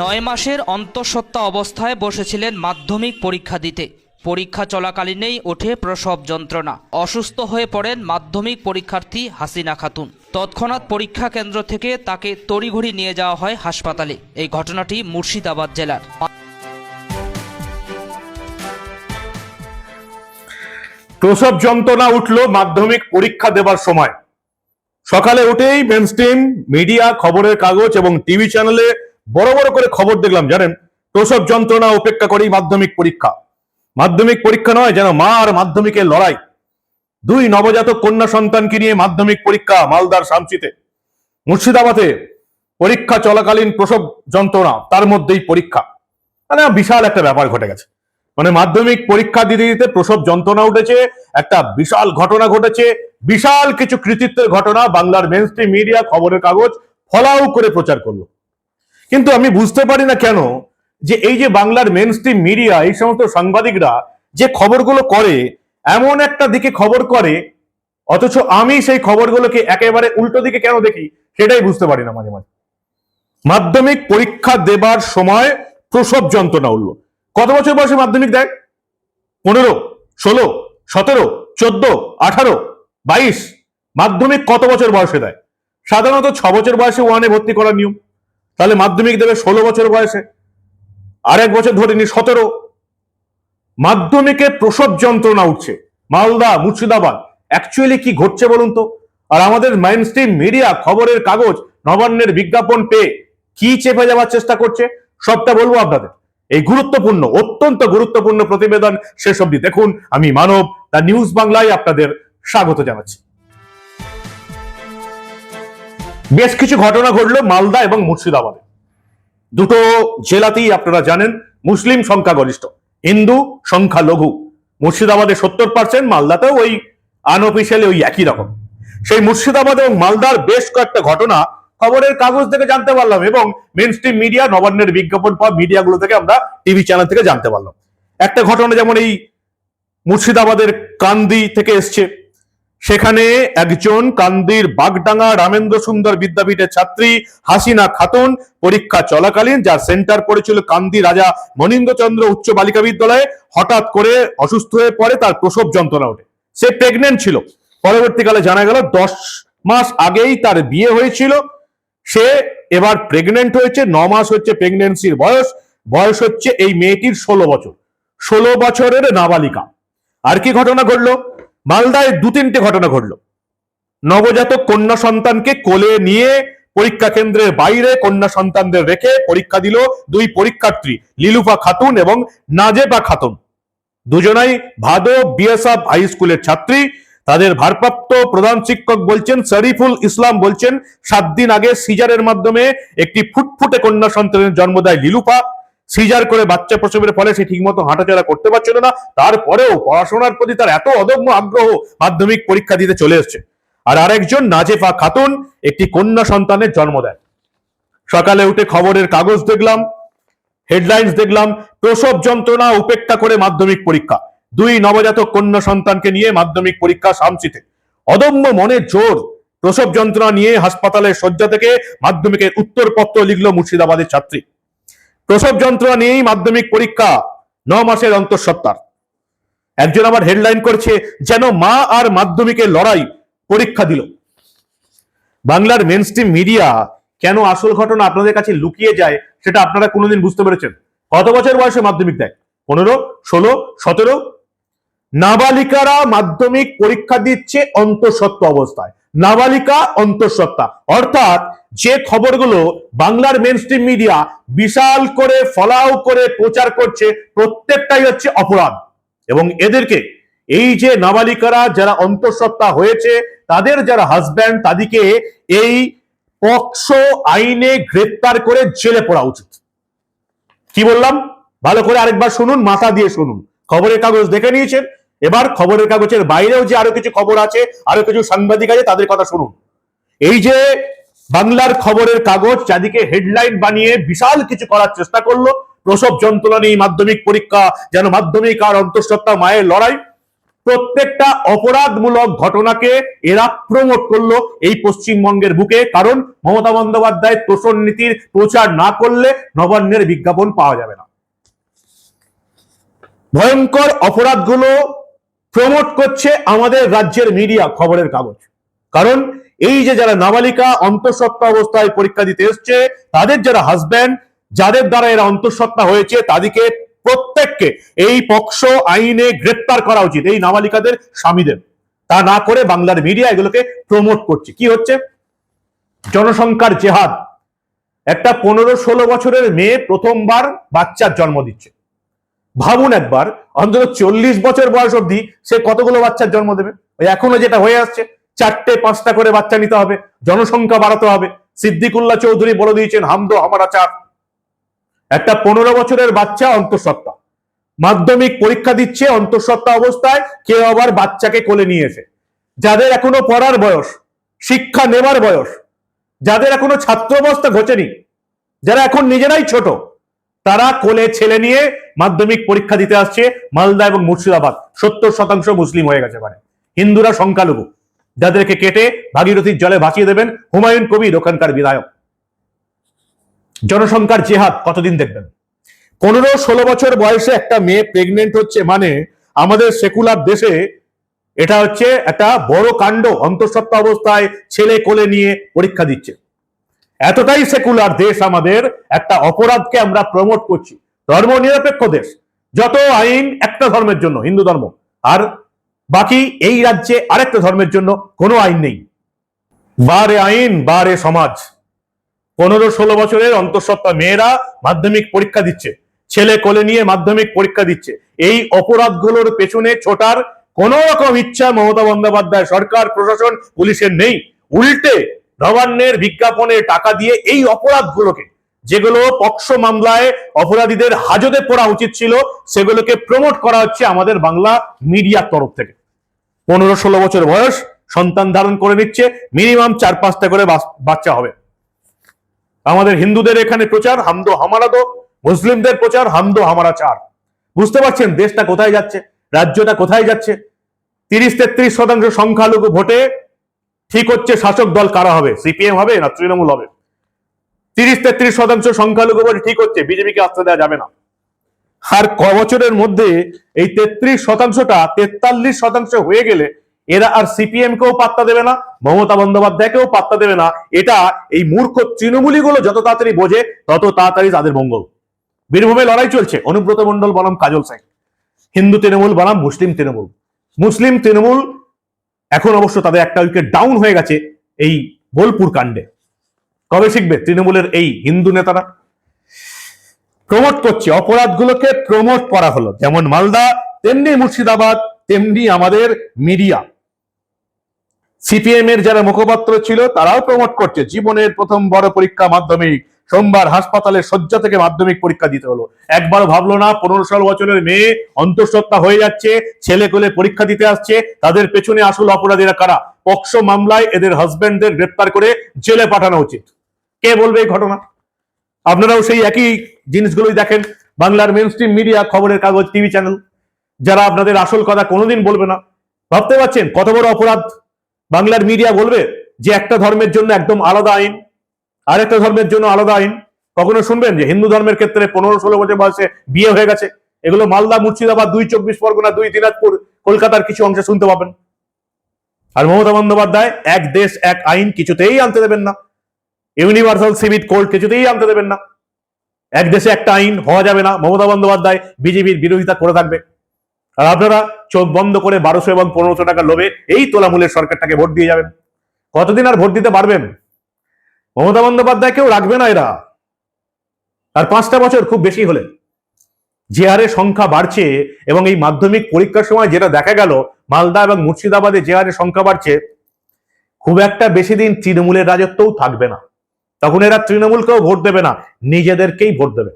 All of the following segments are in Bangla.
নয় মাসের অন্তঃসত্ত্বা অবস্থায় বসেছিলেন মাধ্যমিক পরীক্ষা দিতে। পরীক্ষা চলাকালীনেই ওঠে প্রসব যন্ত্রণা। অসুস্থ হয়ে পড়েন মাধ্যমিক পরীক্ষার্থী হাসিনা খাতুন। তৎক্ষণাৎ পরীক্ষা কেন্দ্র থেকে তাকে তড়িঘড়ি নিয়ে যাওয়া হয় হাসপাতালে। এই ঘটনাটি মুর্শিদাবাদ জেলার। প্রসব যন্ত্রণা উঠল মাধ্যমিক পরীক্ষা দেবার সময়। সকালে উঠেই মেনস্ট্রিম মিডিয়া খবরের কাগজ এবং টিভি চ্যানেলে বড় বড় করে খবর দেখলাম, জানেন? প্রসব যন্ত্রণা উপেক্ষা করেই মাধ্যমিক পরীক্ষা। মাধ্যমিক পরীক্ষা নয়, যেন মা আর মাধ্যমিকের লড়াই। দুই নবজাতক কন্যা সন্তানকে নিয়ে মাধ্যমিক পরীক্ষা মালদার শামসিতে। মুর্শিদাবাদে পরীক্ষা চলাকালীন প্রসব যন্ত্রণা, তার মধ্যেই পরীক্ষা। মানে বিশাল একটা ব্যাপার ঘটে গেছে। মানে মাধ্যমিক পরীক্ষা দিতে দিতে প্রসব যন্ত্রণা উঠেছে, একটা বিশাল ঘটনা ঘটেছে, বিশাল কিছু কৃতিত্বের ঘটনা বাংলার মেনস্ট্রিম মিডিয়া খবরের কাগজ, ফলাও করে প্রচার করল। কিন্তু আমি বুঝতে পারি না কেন যে এই যে বাংলার মেনস্ট্রিম মিডিয়া এই সমস্ত সাংবাদিকরা যে খবরগুলো করে, এমন একটা দিকে খবর করে, অথচ আমি সেই খবরগুলোকে একেবারে উল্টো দিকে কেন দেখি, সেটাই বুঝতে পারি না মাঝে মাঝে। মাধ্যমিক পরীক্ষা দেবার সময় প্রসব যন্ত্রণা উঠল। কত বছর বয়সে মাধ্যমিক দেয়? পনেরো, ষোলো, সতেরো, চোদ্দ, আঠারো, বাইশ। মাধ্যমিক কত বছর বয়সে দেয়? সাধারণত ছ বছর বয়সে ওয়ানে ভর্তি করার নিয়ম। তাহলে মাধ্যমিক দেবে ষোলো বছর বয়সে, আর এক বছর ধরে নি সতেরো। মাধ্যমিকে প্রসব যন্ত্রণা উঠছে। মালদা, মুর্শিদাবাদ অ্যাকচুয়ালি কি ঘটছে বলুন তো? আর আমাদের মাইনস্ট্রিম মিডিয়া খবরের কাগজ, নবান্নের বিজ্ঞাপন পেয়ে কি চেপে যাওয়ার চেষ্টা করছে, সবটা বলব আপনাদের। এই গুরুত্বপূর্ণ, অত্যন্ত গুরুত্বপূর্ণ প্রতিবেদন শেষ অবধি দেখুন। আমি মানব, দ্য নিউজ বাংলায় আপনাদের স্বাগত জানাচ্ছি। বেশ কিছু ঘটনা ঘটলো মালদা এবং মুর্শিদাবাদে। দুটো জেলাতেই আপনারা জানেন মুসলিম সংখ্যাগরিষ্ঠ, হিন্দু সংখ্যা লঘু মুর্শিদাবাদে সত্তর পার্সেন্ট মালদাতেও ওই আনঅফিসিয়ালি ওই একই রকম। সেই মুর্শিদাবাদ এবং মালদার বেশ কয়েকটা ঘটনা খবরের কাগজ থেকে জানতে পারলাম এবং মেন স্ট্রিম মিডিয়া নবান্নের বিজ্ঞাপন পাওয়া মিডিয়াগুলো থেকে আমরা টিভি চ্যানেল থেকে জানতে পারলাম। একটা ঘটনা যেমন এই মুর্শিদাবাদের কান্দি থেকে এসছে। সেখানে একজন কান্দির বাগডাঙ্গা রামেন্দ্র সুন্দর বিদ্যাপীঠের ছাত্রী হাসিনা খাতুন পরীক্ষা চলাকালীন, যার সেন্টার পড়েছিল কান্দি রাজা মনীন্দ্রচন্দ্র উচ্চ বালিকা বিদ্যালয়ে, হঠাৎ করে অসুস্থ হয়ে পড়ে, তার প্রসব যন্ত্রণা ওঠে। সে প্রেগনেন্ট ছিল। পরবর্তীকালে জানা গেল, দশ মাস আগেই তার বিয়ে হয়েছিল। সে এবার প্রেগনেন্ট হয়েছে, ন মাস হচ্ছে প্রেগনেন্সির বয়স। বয়স হচ্ছে এই মেয়েটির ষোলো বছর। ষোলো বছরের নাবালিকা। আর কি ঘটনা ঘটলো? মালদায় দু তিনটে ঘটনা ঘটলো। নবজাতক কন্যা সন্তানকে কোলে নিয়ে পরীক্ষা কেন্দ্রের বাইরে কন্যা সন্তানদের রেখে পরীক্ষা দিল দুই পরীক্ষার্থী, লিলুফা খাতুন এবং নাজেবা খাতুন। দুজনাই ভাদো বিএসএফ হাই স্কুলের ছাত্রী। তাদের ভারপ্রাপ্ত প্রধান শিক্ষক বলছেন, শরীফুল ইসলাম বলছেন, সাত দিন আগে সিজারের মাধ্যমে একটি ফুটফুটে কন্যা সন্তানের জন্ম দেয় লিলুফা। সিজার করে বাচ্চা প্রসবের ফলে সে ঠিকমতো হাঁটাচলা করতে পারছিল না। তারপরেও পড়াশোনার প্রতি তার এত অদম্য আগ্রহ মাধ্যমিক পরীক্ষা দিতে চলে এসছে। আর আরেকজন নাজেফা খাতুন একটি কন্যা সন্তানের জন্ম দেন। সকালে উঠে খবরের কাগজ দেখলাম, হেডলাইন্স দেখলাম, প্রসব যন্ত্রণা উপেক্ষা করে মাধ্যমিক পরীক্ষা। দুই নবজাতক কন্যা সন্তানকে নিয়ে মাধ্যমিক পরীক্ষা শামসিতে। অদম্য মনের জোর প্রসব যন্ত্রণা নিয়ে হাসপাতালের শয্যা থেকে মাধ্যমিকের উত্তরপত্র লিখল মুর্শিদাবাদের ছাত্রী। প্রসব যন্ত্রণা নিয়েই মাধ্যমিক পরীক্ষা, ন মাসের অন্তঃসত্ত্বার। একজন আবার হেডলাইন করছে, যেন মা আর মাধ্যমিকের লড়াই পরীক্ষা দিল। বাংলার মেনস্ট্রিম মিডিয়া কেন আসল ঘটনা আপনাদের কাছে লুকিয়ে যায়, সেটা আপনারা কোনোদিন বুঝতে পেরেছেন? কত বছর বয়সে মাধ্যমিক দেয়? পনেরো, ষোলো, সতেরো? নাবালিকারা মাধ্যমিক পরীক্ষা দিচ্ছে অন্তঃসত্ত্ব অবস্থায়। নাবালিকা অন্তঃসত্ত্বা। অর্থাৎ যে খবরগুলো বাংলার মেনস্ট্রিম মিডিয়া বিশাল করে ফলাও করে প্রচার করছে, প্রত্যেকটাই হচ্ছে অপরাধ। এবং এদেরকে এই যে নাবালিকারা যারা অন্তঃসত্ত্বা হয়েছে, তাদের যারা হাজব্যান্ড তাদেরকে এই পক্সো আইনে গ্রেপ্তার করে জেলে পড়া উচিত। কি বললাম? ভালো করে আরেকবার শুনুন, মাথা দিয়ে শুনুন। খবরের কাগজ দেখে নিয়েছেন এবার খবরের কাগজের বাইরেও যে আরও কিছু খবর আছে, আরও কিছু সাংবাদিক আছে, তাদের কথা শুনুন। এই যে বাংলার খবরের কাগজ যাদিকে হেডলাইন বানিয়ে বিশাল কিছু করার চেষ্টা করল, প্রসব যন্ত্রণা নিয়ে মাধ্যমিক পরীক্ষা, যেন মাধ্যমিক আর অন্তঃসত্ত্বা মায়ের লড়াই। প্রত্যেকটা অপরাধমূলক ঘটনাকে এরা প্রমোট করল এই পশ্চিমবঙ্গের বুকে, কারণ মমতা বন্দ্যোপাধ্যায় তোষণ নীতির প্রচার না করলে নবান্নের বিজ্ঞাপন পাওয়া যাবে না। ভয়ঙ্কর অপরাধগুলো প্রমোট করছে আমাদের রাজ্যের মিডিয়া খবরের কাগজ। কারণ এই যে যারা নাবালিকা অন্তঃসত্ত্বা অবস্থায় পরীক্ষা দিতে এসছে, তাদের যারা হাজব্যান্ড যাদের দ্বারা এরা অন্তঃসত্ত্বা হয়েছে, তাদেরকে প্রত্যেককে এই পক্ষ আইনে গ্রেপ্তার করা উচিত, এই নাবালিকাদের স্বামীদের। তা না করে বাংলার মিডিয়া এগুলোকে প্রমোট করছে। কি হচ্ছে? জনসংখ্যার জেহাদ। একটা পনেরো ষোলো বছরের মেয়ে প্রথমবার বাচ্চার জন্ম দিচ্ছে। ভাবুন একবার, অন্তত চল্লিশ বছর বয়স অবধি সে কতগুলো বাচ্চার জন্ম দেবে? এখনও যেটা হয়ে আসছে, চারটে পাঁচটা করে বাচ্চা নিতে হবে, জনসংখ্যা বাড়াতে হবে। সিদ্দিকুল্লাহ চৌধুরী বলে দিয়েছেন, হামদো আমারা চার একটা পনেরো বছরের বাচ্চা অন্তঃসত্ত্বা। মাধ্যমিক পরীক্ষা দিচ্ছে অন্তঃসত্ত্বা অবস্থায়, কেউ আবার বাচ্চাকে কোলে নিয়েছে যাদের এখনও পড়ার বয়স, শিক্ষা নেবার বয়স, যাদের এখনও ছাত্র অবস্থা ঘটেনি, যারা এখন নিজেরাই ছোট তারা কোলে ছেলে নিয়ে মাধ্যমিক পরীক্ষা দিতে আসছে মালদা এবং মুর্শিদাবাদ। সত্তর শতাংশ মুসলিম হয়ে গেছে মানে হিন্দুরা সংখ্যালঘু। যাদেরকে কেটে ভাগীরথীর জলে ভাসিয়ে দেবেন হুমায়ুন কবির ওখানকার বিধায়ক। জনসংখ্যার জেহাদ কতদিন দেখবেন? পনেরো ষোলো বছর বয়সে একটা মেয়ে প্রেগনেন্ট হচ্ছে মানে আমাদের সেকুলার দেশে এটা হচ্ছে একটা বড় কাণ্ড। অন্তঃসত্ত্বা অবস্থায় ছেলে কোলে নিয়ে পরীক্ষা দিচ্ছে। এতটাই সেকুলার দেশ আমাদের, একটা অপরাধকে আমরা প্রমোট করছি। ধর্ম নিরপেক্ষ দেশ। যত আইন একটা ধর্মের জন্য, হিন্দু ধর্ম। আর বাকি এই রাজ্যে আরেকটা ধর্মের জন্য কোনো আইন নেই। বারে আইন, বারে সমাজ। পনেরো ষোলো বছরের অন্তঃসত্ত্বা মেয়েরা মাধ্যমিক পরীক্ষা দিচ্ছে। ছেলে কোলে নিয়ে মাধ্যমিক পরীক্ষা দিচ্ছে। এই অপরাধগুলোর পেছনে ছোটার কোন রকম ইচ্ছা মমতা বন্দ্যোপাধ্যায় সরকার, প্রশাসন, পুলিশের নেই। উল্টে নবান্নের বিজ্ঞাপনে টাকা দিয়ে এই অপরাধগুলোকে, যেগুলো পক্সো মামলায় অপরাধীদের হাজতে পড়া উচিত ছিল, সেগুলোকে প্রমোট করা হচ্ছে আমাদের বাংলা মিডিয়ার তরফ থেকে। পনেরো ষোলো বছর বয়স, সন্তান ধারণ করে নিচ্ছে মিনিমাম চার পাঁচটা করে বাচ্চা হবে। আমাদের হিন্দুদের এখানে প্রচার, হামদো হামারা দো, মুসলিমদের প্রচার, হামদো হামারা চার। বুঝতে পারছেন দেশটা কোথায় যাচ্ছে, রাজ্যটা কোথায় যাচ্ছে? তিরিশ তেত্রিশ শতাংশ সংখ্যালঘু ভোটে ঠিক হচ্ছে, শাসক দল কারা হবে? সিপিএম হবে না তৃণমূল হবে? তিরিশ তেত্রিশ শতাংশ সংখ্যালঘু ভোটে ঠিক হচ্ছে, বিজেপিকে আস্থা দেওয়া যাবে না। আর ক বছরের মধ্যে এই তেত্রিশ শতাংশটা তেতাল্লিশ শতাংশ হয়ে গেলে এরা আর সিপিএম কেও পাত্তা দেবে না, মমতা বন্দ্যোপাধ্যায়কেও পাত্তা দেবে না। এটা এই মূর্খ তৃণমূলী গুলো যত তাড়াতাড়ি বোঝে, তত তাড়াতাড়ি তাদের মঙ্গল। বীরভূমে লড়াই চলছে, অনুব্রত মন্ডল বনাম কাজল সাই। হিন্দু তৃণমূল বনাম মুসলিম তৃণমূল। মুসলিম তৃণমূল এখন অবশ্য তাদের একটা উইকেট ডাউন হয়ে গেছে এই বোলপুর কাণ্ডে। কবে শিখবে তৃণমূলের এই হিন্দু নেতারা? প্রমোট করছে, অপরাধগুলোকে প্রমোট করা হলো। যেমন মালদা, তেমনি মুর্শিদাবাদ, তেমনি আমাদের মিডিয়া। সিপিএম এর যারা মুখপাত্র ছিল, তারাও প্রমোট করছে। জীবনের প্রথম বড় পরীক্ষা মাধ্যমিক। সোমবার হাসপাতালে শয্যা থেকে মাধ্যমিক পরীক্ষা দিতে হলো। একবার ভাবলো না, পনেরো ষোলো বছরের মেয়ে অন্তঃসত্ত্বা হয়ে যাচ্ছে, ছেলে কোলে পরীক্ষা দিতে আসছে, তাদের পেছনে আসল অপরাধীরা কারা? পক্সো মামলায় এদের হাজবেন্ডদের গ্রেপ্তার করে জেলে পাঠানো উচিত। কে বলবে এই ঘটনা? আপনারাও সেই একই জিনিসগুলোই দেখেন, বাংলার মেন স্ট্রিম মিডিয়া খবরের কাগজ টিভি চ্যানেল যারা আপনাদের আসল কথা কোনোদিন বলবে না। ভাবতে পারছেন? কত বড় অপরাধ? বাংলার মিডিয়া বলবে যে একটা ধর্মের জন্য একদম আলাদা আইন আরেকটা ধর্মের জন্য আলাদা আইন। কখনো শুনবেন যে হিন্দু ধর্মের ক্ষেত্রে পনেরো ষোলো বছর বয়সে বিয়ে হয়ে গেছে। এগুলো মালদা, মুর্শিদাবাদ, দুই চব্বিশ পরগনা, দুই দিনাজপুর, কলকাতার কিছু অংশে শুনতে পাবেন। আর মমতা বন্দ্যোপাধ্যায়, এক দেশ, এক আইন কিছুতেই আনতে দেবেন না। ইউনিভার্সাল সিভিল কোড কিছুতেই আনতে দেবেন না। এক দেশে একটা আইন হওয়া যাবে না। মমতা বন্দ্যোপাধ্যায় বিজেপির বিরোধিতা করে থাকবে। আর আপনারা চোখ বন্ধ করে বারোশো এবং পনেরোশো টাকা লোভে এই তোলামূলের সরকারটাকে ভোট দিয়ে যাবেন। কতদিন আর ভোট দিতে পারবেন? মমতা বন্দ্যোপাধ্যায়কেও রাখবে না এরা। আর পাঁচটা বছর খুব বেশি হলে যে হারে সংখ্যা বাড়ছে এবং এই মাধ্যমিক পরীক্ষার সময় যেটা দেখা গেল, মালদা এবং মুর্শিদাবাদে যে হারে সংখ্যা বাড়ছে, খুব একটা বেশি দিন তৃণমূলের রাজত্বও থাকবে না। তখন এরা তৃণমূলকেও ভোট দেবে না, নিজেদেরকেই ভোট দেবে।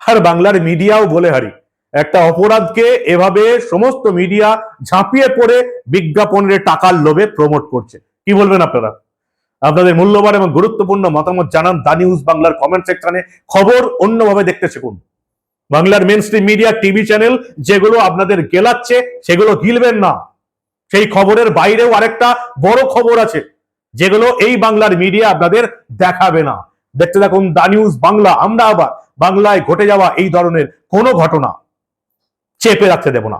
আর বাংলার মিডিয়াও বলে হারি, একটা অপরাধকে এভাবে সমস্ত মিডিয়া ঝাঁপিয়ে পড়ে বিজ্ঞাপনের টাকার লোভে প্রমোট করছে। কি বলবেন আপনারা? আপনাদের মূল্যবান এবং গুরুত্বপূর্ণ মতামত জানান দা নিউজ বাংলার কমেন্ট সেকশনে খবর অন্যভাবে দেখতে শিখুন বাংলার mainstream media TV channel যেগুলো আপনাদের গেলাচ্ছে, সেগুলো গিলবেন না। সেই খবরের বাইরেও আরেকটা বড় খবর আছে, যেগুলো এই বাংলার মিডিয়া আপনাদের দেখাবে না। দেখতে থাকুন দা নিউজ বাংলা। আমরা আবার বাংলায় ঘটে যাওয়া এই ধরনের কোনো ঘটনা চেপে রাখতে দেব না।